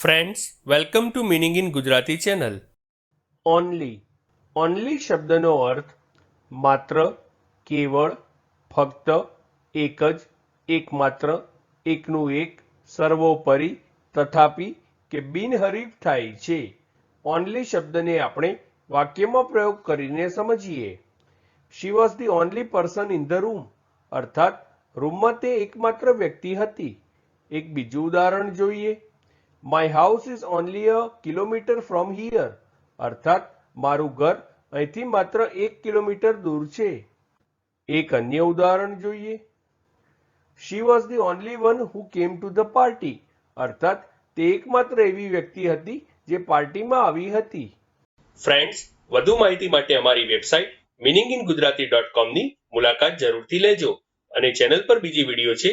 Friends welcome to meaning in Gujarati channel only only શબ્દનો અર્થ માત્ર, કેવળ, ફક્ત, એક જ, એકમાત્ર, એકનું એક, સર્વોપરી, તથાપી કે બિનહરીફ થાય છે. ઓનલી શબ્દને આપણે વાક્યમાં પ્રયોગ કરીને સમજીએ. She was the only person in the room અર્થાત રૂમમાં તે એકમાત્ર વ્યક્તિ હતી. એક બીજું ઉદાહરણ જોઈએ. My house is only a kilometre from here અર્થાત, મારું ઘર અહીંથી માત્ર એક કિલોમીટર દૂર છે. એક અન્ય ઉદાહરણ જોઈએ. She was the only one who came to the party અર્થાત, તે એકમાત્ર એવી વ્યક્તિ હતી જે પાર્ટીમાં આવી હતી. ફ્રેન્ડ્સ વધુ માહિતી માટે અમારી website meaning in Gujarati dot કોમની મુલાકાત જરૂરથી લેજો અને ચેનલ પર બીજી વીડિયો છે